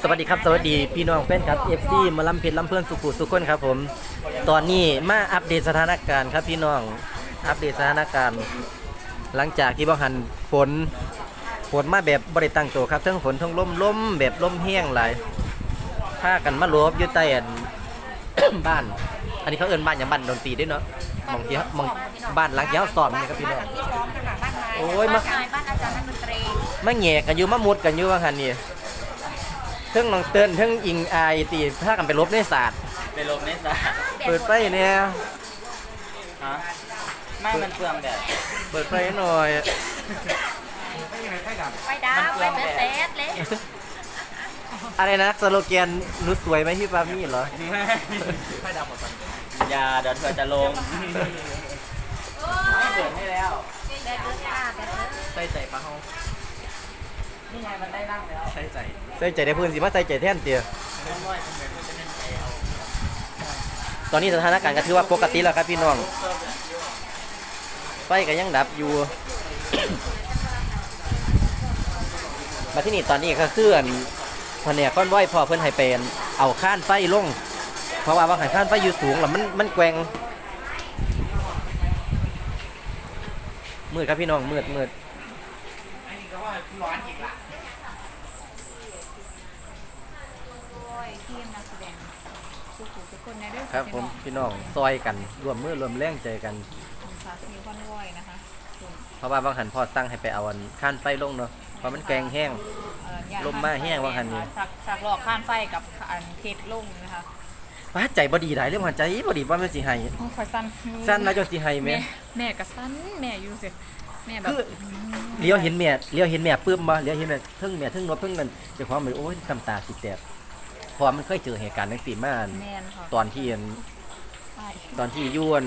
สวัสดีครับ สวัสดีพี่น้องแฟนครับ FC มาลำเพชรลำเพื่อนสุขุสุขคนครับผม ตอนนี้มาอัปเดตสถานการณ์ครับพี่น้องอัปเดตสถานการณ์ หลังจากที่บ่หันฝนฝนมาแบบบริตั้งตัวครับทั้งฝนทั้งลมลมแบบลมแห้งหลายพากันมาหลบอยู่ใต้อันบ้าน อันนี้เขาเอิ้นบ้านอย่างบ้านดนตรีด้วยเนาะหมองที่เขาหมองบ้านหลังที่เขาสอบนี่ครับพี่น้องที่ซ้อมกันค่ะบ้านไม้โอ้ยมาบ้านนายบ้านอาจารย์นักดนตรี มาแหงกันอยู่มามุดกันอยู่ว่าหันนี่เทั้งน้องเติ้นเทั้งอิงอายตีพากันไปลบในศาสตร์ไปลมในสระเปิดไฟเนี่ยฮะไม่มันเปลืองแดดเปิดไฟหน่อยไฟดาวไฟเบสเซสเลยอะไรนะสโลแกนหนูสวยไหมพี่ปามี่เหรอไม่ดับหมดอย่าเดี๋ยวเธอจะลงไม่เปิดให้แล้วแบสเบสจ้าแบสเบสใส่ใจปะเฮา นี่ไงมันได้นั่งแล้วใส่ใจใส่ใจได้เพื่อนสิมาใส่ใจแท่นเตียน้องน้อยทำไมมันจะเล่นไปเอาตอนนี้สถานการณ์ก็ถือว่าปกติแล้วครับพี่น้อง ไฟก็ยังดับอยู่ มาที่นี่ตอนนี้ก็คืออันแผนกก้อนไหวพอเพื่อนให้เป็นเอาข้านไฟลง เพราะว่าบางขันข้านไฟอยู่สูงแล้วมันมันแกว่งมืดครับพี่น้องมืดมืดโอ้ยทีมนักแสด งสุขุทุกคนในเรื่องครับผมพี่น้องซอยกันรวมมือรวมแรงใจกันฝากมีคอนวอยนะคะเพราะว่าบางหันพอสั่งให้ไปเอาอันข้านไฟลงเนาะเพราะมันแกว่งแห้ง เอ่อย่ลมมาแห้งว่าคันนี้ สักสักหลอกข้านไฟกับอันเพชรลงนะคะว่าใจบดีได้เรื่องหัวใจบดีว่ามันสิให้โอ้ยคอยสั้นสั้นแล้วจนสิให้แม่แม่แม่กับสั้นแม่อยู่สิแม่แบบ คือเลี้ยวเห็นแม่เลี้ยวเห็นแม่ปื้มบ่เลี้ยวเห็นแม่เทึ่งแม่เทึ่งรถเทึ่งนั่นเจ้าของมันโอ้ยน้ำตาสิแตก เพราะว่ามันเคยเจอเหตุการณ์จังซี่มาอันแม่นค่ะตอนที่อันใช่ตอนที่อยวน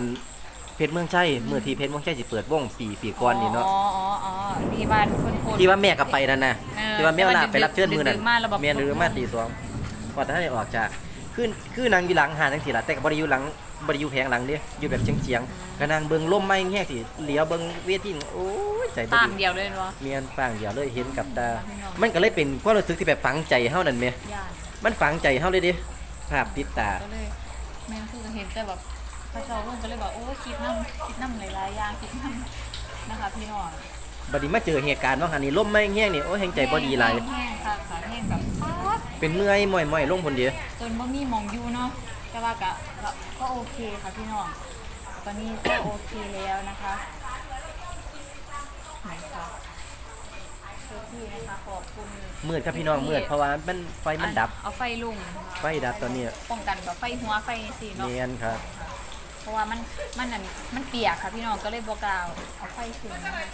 เพชรเมืองชัยเมื่อที่เพชรเมืองชัยสิเปิดวงปีปีก่อนนี่เนาะอ๋ออ๋ออ๋อที่บ้านคนคนที่ว่าแม่ก็ไปนั่นน่ะ เออที่ว่าแม่ลาไปรับเชิญมือนั่นดึกๆมาแล้วแบบแม่ลืมมาตีสองพอท่านได้ออกจากคือคือนางอยู่หลังหาจังซี่ล่ะแต่ก็บ่ได้อยู่หลังบ่ได้อยู่แผงหลังเด้อยู่แบบเฉียงๆก็นางเบิ่งลมไม้แห้งสิเหลียวเบิ่งเวทีโอ้ยใจบ่ตามดีเดียวเลยเนาะ เมียนฟังเดียวเลยเห็นกับตา มันก็เลยเป็นความรู้สึกที่แบบฝังใจเฮานั่นแหม ย่าน มันฝังใจเฮาเลยเดิภาพติดตา ก็เลยแม่คือเห็นแต่แบบพระเจ้าลงก็เลยแบบโอ้คิดน้ำคิดน้ำหลายๆอย่างคิดน้ำนะคะพี่น้องบัดนี้มาเจอเหตุการณ์ว่าหันนี่ลมไม่แห้งนี่โอ้ยแห่งใจบ่ดีหลายแห้งค่ะขาแห้งแบบป๊าดเป็นเมื่อยม่อยๆลงคนเดียวจนบ่มีหมองอยู่เนาะแต่ว่าก็ก็ก็โอเคค่ะพี่น้องตอนนี้ก็โอเคแล้วนะคะไหนคะเจ้าที่นะคะขอบคุณมืดครับพี่น้องมืดเพราะว่ามันไฟมันดับ เอาไฟลุงไฟดับตอนนี้ป้องกันแบบไฟหัวไฟสีเนาะเนียนครับ เพราะว่ามันมันนั่นมันเปียกค่ะพี่น้องก็เลยบอกกล่าวเอาไฟถึงนะคะ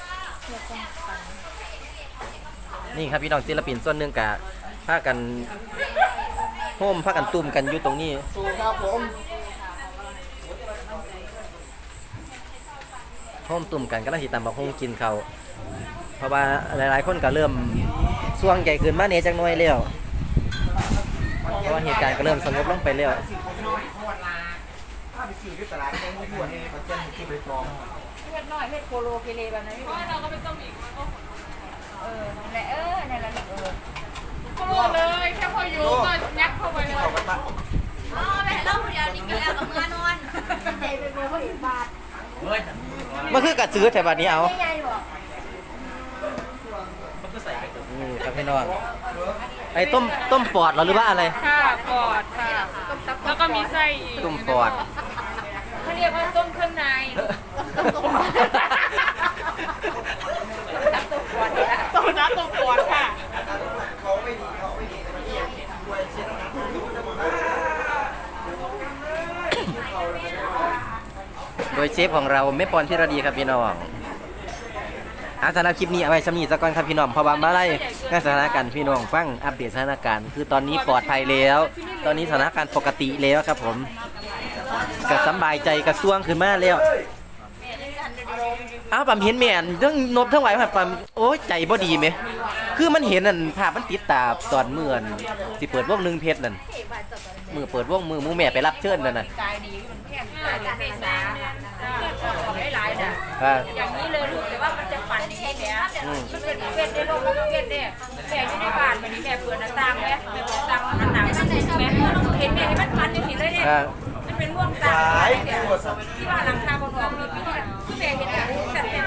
เพื่อป้องกันนี่ครับพี่น้องศิลปินส่วนหนึ่งกะพากันโฮมพากันตุ่มกันอยู่ตรงนี้สู้ครับผมโฮมตุ่มกันก็ลังสิตามบักฮงกินเขาว เพราะว่าหลายๆคนก็เริ่มส่วงใหญ่ขึ้นมาเนจังน้อยแล้วเพราะว่าเหตุการณ์ก็เริ่มสงบลงไปแล้วถ้าไปซื้อที่ตลาดแกงหัวนี่เขาจะให้ที่ไปจองเล็กน้อยเล็กโคโลเกเลแบบนั้นพี่เราก็ไม่ต้องอีกเออนั่นแหละเออนั่นแหละเออโคโลเลยแค่พออยู่ก็ยัดเข้าไปเลยเขาก็ตั้งอ๋อแม่เล่าเดียวนี่กินแล้วกับเมื่อนอนใจเป็นเบอร์เขาอีกบาทเฮ้ยมันคือกระซื้อแต่บัดนี้เอาใหญ่บอก มันก็ใส่ไปจน นี่ ครับพี่น้องไอ้ต้มต้มปอดเหรอหรือว่าอะไร ค่ะปอดค่ะ แล้วก็มีไส้อีกต้มปอด เขาเรียกว่าต้มเครื่องในตับตัวปวดเนี่ยต้มน้ำต้มปอดค่ะโดยเชฟของเราไม่ปอนพิรดีครับพี่น้อง อาสำหรับคลิปนี้เอาไว้ชำนีสักก่อนครับพี่น้องเพราะว่ามาไล่งานสถานการณ์พี่น้องฟังอัปเดตสถานการณ์คือตอนนี้ปลอดภัยแล้ว ตอนนี้สถานการณ์ปกติแล้วครับผมก็สำบายใจกระซ่วงขึ้นมาแล้วอ้าวปั๊มเห็นแม่นทั้งนบทั้งไหวแบบปั๊มโอ้ยใจบ่ดีไหมคือมันเห็นนั่นภาพมันติดตาตอนเมื่อนสิเปิดวงหนึ่งเพชรนั่นมือเปิดวงมือมูแม่ไปรับเชิญนั่นน่ะ กายดีมันแค่กายดออกหลายๆน่ะอ่าอย่างนี้เลยลูกแต่ว่ามันจะปั่นอย่างนี้แหม่อืมมันเป็นเวทในโลกมันก็เวทเนี่ยแม่อยู่ในบ้านวันนี้แม่เปิดหน้าต่างแม่แม่เปิดหน้าต่างมันหนาวแม่เห็นแม่ให้มันปั่นอย่างนี้เลยเนี่ยอ่ามันเป็นร่วงตาเนี่ยที่ว่าหลังคาบนออกมีปีที่คือแม่เห็นอะแต่เป็น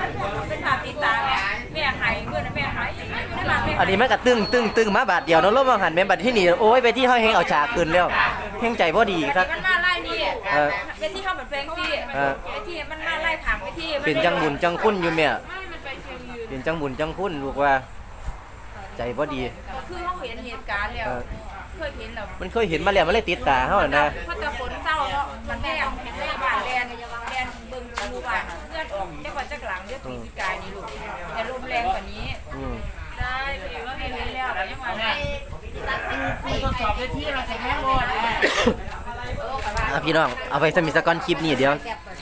เป็นภาพติดตาแม่แม่หายเมื่อนั้นแม่หายอยู่ในบ้านแม่อันนี้มันก็ตึ้งตึ้งตึ้งมาบาทเดียวเนาะลบมาหันแม่นบัดที่นี่โอ้ยไปที่ห้อยเฮงเอาฉากขึ้นแล้วเฮงใจบ่ดีครับมันมาไล่นี่ เออไปที่เขาเหมือนเพลงซี่เออไปที่มันมาไล่ถามไปที่เป็นจังบุญจังคุณอยู่แม่เป็นจังบุญจังคุณลูกว่า ใจบ่ดี คือเขาเห็นเหตุการณ์แล้วเออ เคยเห็นแล้วมันเคยเห็นมาแล้วมันเลยติดตาเฮาน่ะนะพอตะฝนเศร้าเนาะมันแม่แม่บ้านแลนแลนเบิ่งหมู่บ้านเลือดออกจังหวัดจักหลังเลือดปีพิกายนี่ลูกแต่ลมแรงกว่านี้ อืมได้ไปว่าแม่เห็นแล้วแล้วยังว่าแม่ผู้ทดสอบในที่เราจะแม่หมด อะพี่น้องเอาไปสมิสกอนคลิปนี้เดี๋ยว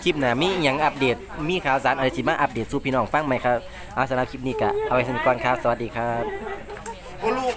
คลิปหน้ามีอหยังอัปเดตมีข่าวสารอะไรสิมาอัปเดตสู่พี่น้องฟังไหมครับเอาสำหรับคลิปนี้ก็เอาไปสมิสก่อนครับสวัสดีครับกูลูก